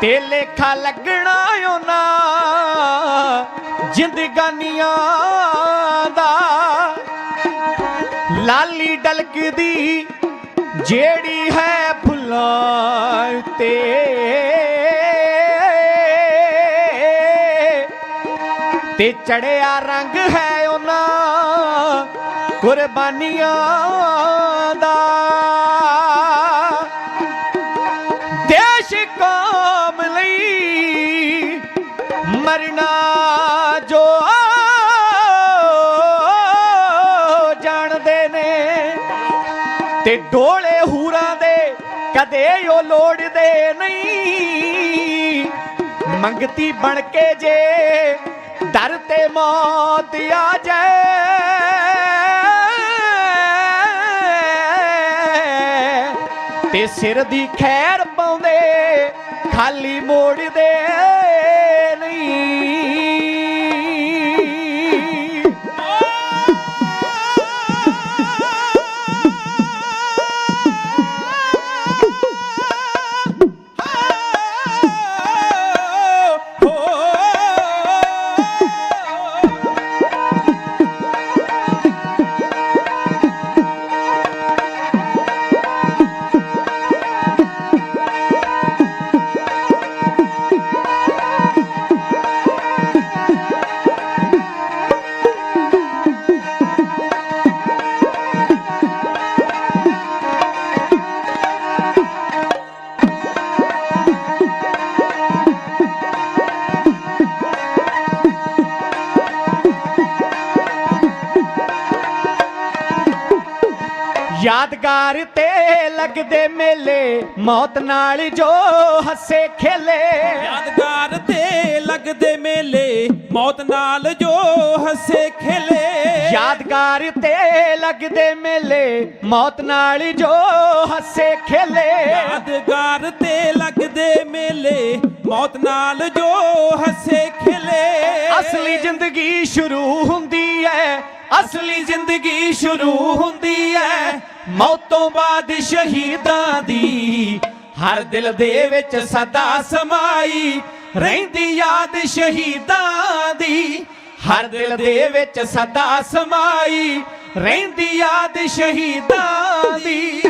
ਤੇ ਲੇਖਾ ਲੱਗਣਾ ਉਹਨਾਂ ਜ਼ਿੰਦਗਾਨੀਆਂ ਦਾ। ਲਾਲੀ ਡਲਕਦੀ ਜਿਹੜੀ ਹੈ ਫੁੱਲਾਂ ਤੇ। ਤੇ ਚੜਿਆ ਰੰਗ ਹੈ ਉਹਨਾਂ ਕੁਰਬਾਨੀਆਂ ਦਾ। ਜਾਣਦੇ ਨੇ। ਤੇ ਡੋਲੇ ਹੂਰਾਂ ਦੇ ਕਦੇ ਉਹ ਲੋੜਦੇ ਨਹੀਂ। ਮੰਗਤੀ ਬਣ ਕੇ ਜੇ ਦਰ ਤੇ ਮੌਤ ਆ ਜਾਏ। ਤੇ ਸਿਰ ਦੀ ਖੈਰ ਪਾਉਂਦੇ, ਖਾਲੀ ਮੋੜਦੇ। ਯਾਦਗਾਰ ਤੇ ਲੱਗਦੇ ਮੇਲੇ ਮੌਤ ਨਾਲ ਜੋ ਹੱਸੇ ਖੇਲੇ। ਯਾਦਗਾਰ ਤੇ ਲੱਗਦੇ ਮੇਲੇ ਮੌਤ ਨਾਲ ਜੋ ਹੱਸੇ ਖੇਲੇ। ਯਾਦਗਾਰ ਤੇ ਲੱਗਦੇ ਮੇਲੇ ਮੌਤ ਨਾਲ ਜੋ ਹੱਸੇ ਖੇਲੇ। ਯਾਦਗਾਰ ਤੇ ਲੱਗਦੇ ਮੇਲੇ ਮੌਤ ਨਾਲ ਜੋ ਹੱਸੇ ਖੇਲੇ। ਅਸਲੀ ਜ਼ਿੰਦਗੀ ਸ਼ੁਰੂ ਹੁੰਦੀ ਹੈ ਅਸਲੀ ਜ਼ਿੰਦਗੀ ਸ਼ੁਰੂ ਹੁੰਦੀ ਹੈ ਮੌਤੋਂ ਬਾਅਦ ਸ਼ਹੀਦਾਂ ਦੀ ਹਰ ਦਿਲ ਦੇ ਵਿੱਚ ਸਦਾ ਸਮਾਈ ਰਹਿੰਦੀ ਯਾਦ ਸ਼ਹੀਦਾਂ ਦੀ ਹਰ ਦਿਲ ਦੇ ਵਿੱਚ ਸਦਾ ਸਮਾਈ ਰਹਿੰਦੀ ਯਾਦ ਸ਼ਹੀਦਾਂ ਦੀ।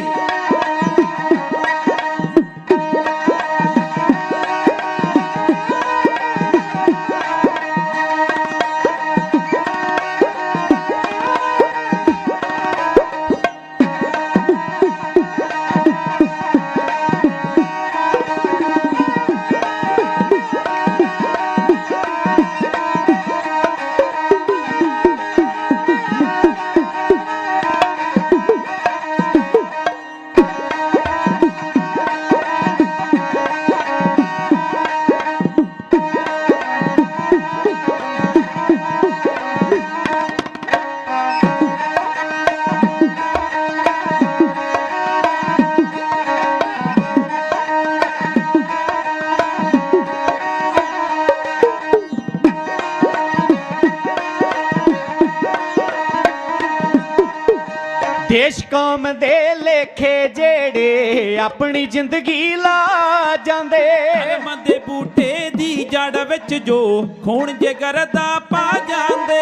ਦੇਸ਼ ਕੌਮ ਦੇ ਲੇਖੇ ਜਿਹੜੇ ਆਪਣੀ ਜ਼ਿੰਦਗੀ ਲਾ ਜਾਂਦੇ। ਧਰਮ ਦੇ ਬੂਟੇ ਦੀ ਜੜ ਵਿੱਚ ਜੋ ਖੂਨ ਜਿਗਰ ਦਾ ਪਾ ਜਾਂਦੇ।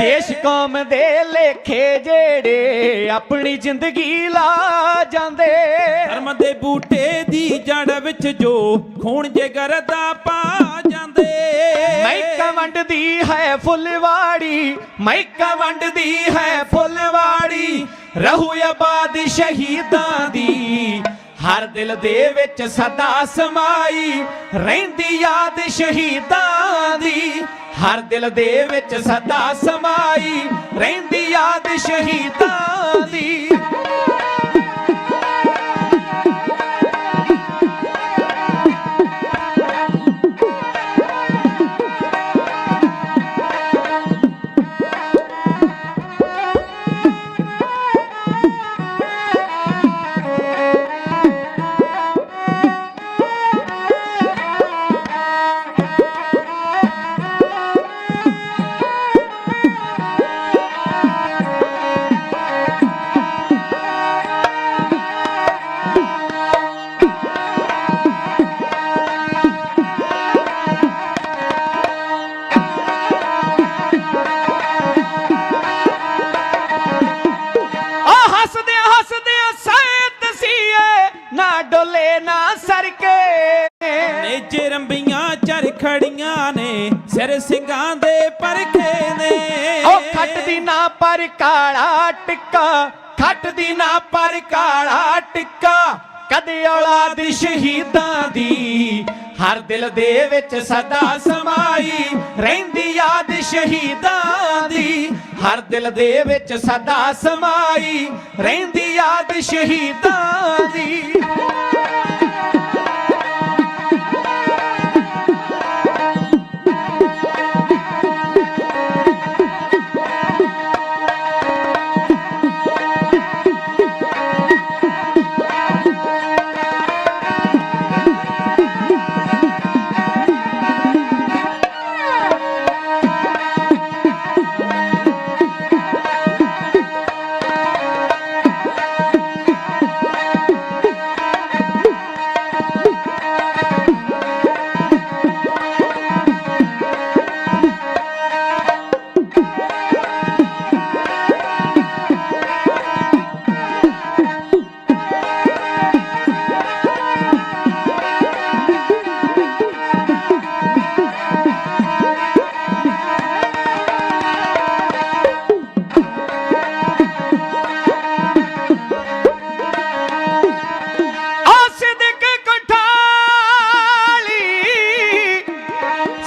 ਦੇਸ਼ ਕੌਮ ਦੇ ਲੇਖੇ ਜਿਹੜੇ ਆਪਣੀ ਜ਼ਿੰਦਗੀ ਲਾ ਜਾਂਦੇ। ਧਰਮ ਦੇ ਬੂਟੇ ਦੀ ਜੜ ਵਿੱਚ ਜੋ ਖੂਨ ਜਿਗਰ ਦਾ ਪਾ ਜਾਂਦੇ। ਮੈਕਾ ਵੰਡਦੀ ਹੈ ਫੁੱਲਵਾੜੀ ਮੈਕਾ ਵੰਡਦੀ ਹੈ ਫੁੱਲਵਾੜੀ, ਰਹੂ ਆਬਾਦ ਸ਼ਹੀਦਾਂ ਦੀ। ਹਰ ਦਿਲ ਦੇ ਵਿੱਚ ਸਦਾ ਸਮਾਈ ਰਹਿੰਦੀ ਯਾਦ ਸ਼ਹੀਦਾਂ ਦੀ। ਹਰ ਦਿਲ ਦੇ ਵਿੱਚ ਸਦਾ ਸਮਾਈ ਰਹਿੰਦੀ ਯਾਦ ਸ਼ਹੀਦਾਂ ਦੀ। ਨੇਜੇ ਰੰਬੀਆਂ ਚਰ ਨੇ, ਸਿਰ ਸਿੰਘਾਂ ਦੇ ਪਰਖੇ ਨੇ। ਉਹ ਖੱਟ ਦੀ ਨਾ ਪਰ ਕਾਲਾ ਟਿੱਕਾ ਖੱਟ ਦੀ ਨਾ ਪਰ ਕਾਲਾ ਟਿੱਕਾ। ਕਦੇ ਔਲਾਦ ਸ਼ਹੀਦਾਂ ਦੀ, ਹਰ ਦਿਲ ਦੇ ਵਿੱਚ ਸਦਾ ਸਮਾਈ ਰਹਿੰਦੀ ਯਾਦ ਸ਼ਹੀਦਾਂ ਦੀ। ਹਰ ਦਿਲ ਦੇ ਵਿੱਚ ਸਦਾ ਸਮਾਈ ਰਹਿੰਦੀ ਯਾਦ ਸ਼ਹੀਦਾਂ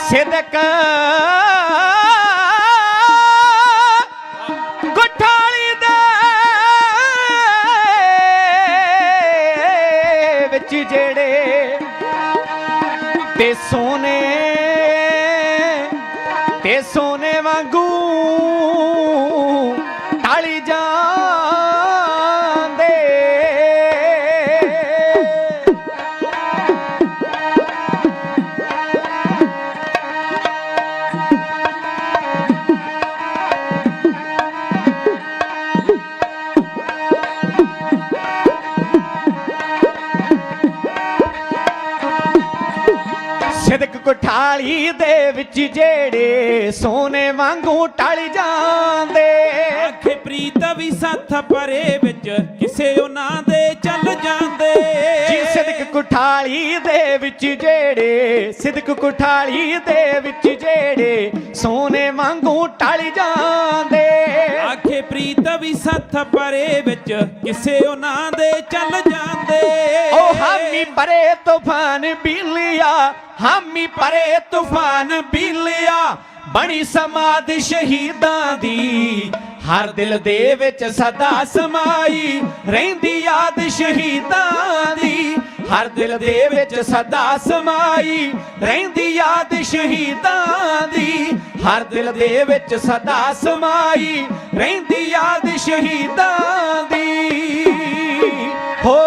ਸਿਦਕ। ਕਠਾਲੀ ਦੇ ਵਿੱਚ ਜਿਹੜੇ ਤੇ ਸੋਨੇ ਤੇ ਸੋਨੇ ਵਾਂਗੂ ਟਾਲੀ ਜਾ ਸਿਦਕ ਕੁਠਾਲੀ ਦੇ ਵਿੱਚ ਜਿਹੜੇ ਸੋਨੇ ਵਾਂਗੂ ਟਲ ਜਾਂਦੇ। ਆਖੇ ਪ੍ਰੀਤ ਵੀ ਸੱਥ ਪਰੇ ਵਿੱਚ ਕਿਸੇ ਉਹਨਾਂ ਦੇ ਚੱਲ ਜਾਂਦੇ। ਜੀ ਸਿਦਕ ਕੁਠਾਲੀ ਦੇ ਵਿੱਚ ਜਿਹੜੇ ਸਿਦਕ ਕੁਠਾਲੀ ਦੇ ਵਿੱਚ ਜਿਹੜੇ ਸੋਨੇ ਵਾਂਗੂ ਟਲ ਜਾਂਦੇ। ਵੀ ਪਰੇ ਵਿੱਚ ਕਿਸੇ ਉਹਨਾਂ ਦੇ ਚੱਲ ਜਾਂਦੇ। ਓ ਹਾਮੀ ਪਰੇ ਤੂਫਾਨ ਬੀਲਿਆ, ਹਾਮੀ ਪਰੇ ਤੂਫਾਨ ਬੀਲਿਆ, ਬਣੀ ਸਮਾਦ ਸ਼ਹੀਦਾਂ ਦੀ। ਹਰ ਦਿਲ ਦੇ ਵਿੱਚ ਸਦਾ ਸਮਾਈ ਰਹਿੰਦੀ ਯਾਦ ਸ਼ਹੀਦਾਂ ਦੀ। ਹਰ ਦਿਲ ਦੇ ਵਿੱਚ ਸਦਾ ਸਮਾਈ ਰਹਿੰਦੀ ਯਾਦ ਸ਼ਹੀਦਾਂ ਦੀ। ਹਰ ਦਿਲ ਦੇ ਵਿੱਚ ਸਦਾ ਸਮਾਈ ਰਹਿੰਦੀ ਯਾਦ ਸ਼ਹੀਦਾਂ ਦੀ। ਹੋ